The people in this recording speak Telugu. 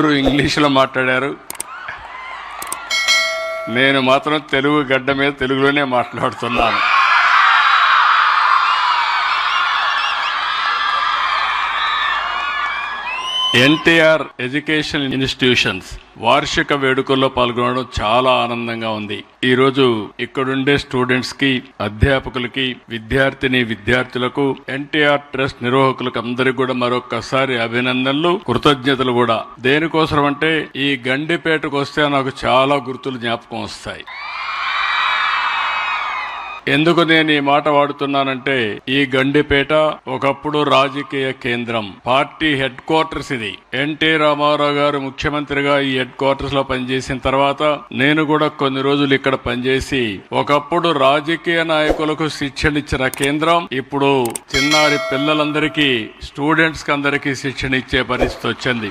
అందరూ ఇంగ్లీష్లో మాట్లాడారు. నేను మాత్రం తెలుగు గడ్డ మీద తెలుగులోనే మాట్లాడుతున్నాను. ఎన్టీఆర్ ఎడ్యుకేషన్ ఇన్స్టిట్యూషన్స్ వార్షిక వేడుకల్లో పాల్గొనడం చాలా ఆనందంగా ఉంది. ఈ రోజు ఇక్కడుండే స్టూడెంట్స్కి అధ్యాపకులకి విద్యార్థిని విద్యార్థులకు ఎన్టీఆర్ ట్రస్ట్ నిర్వాహకులకు అందరికి కూడా మరొకసారి అభినందనలు కృతజ్ఞతలు కూడా. దేనికోసం అంటే ఈ గండిపేటకు వస్తే నాకు చాలా గుర్తులు జ్ఞాపకం వస్తాయి. ఎందుకు నేను ఈ మాట వాడుతున్నానంటే ఈ గండిపేట ఒకప్పుడు రాజకీయ కేంద్రం పార్టీ హెడ్ క్వార్టర్స్ ఇది. ఎన్టీ రామారావు గారు ముఖ్యమంత్రిగా ఈ హెడ్ క్వార్టర్స్లో పనిచేసిన తర్వాత నేను కూడా కొన్ని రోజులు ఇక్కడ పనిచేసి ఒకప్పుడు రాజకీయ నాయకులకు శిక్షణ ఇచ్చిన కేంద్రం ఇప్పుడు చిన్నారి పిల్లలందరికీ స్టూడెంట్స్కి అందరికీ శిక్షణ ఇచ్చే పరిస్థితి వచ్చింది.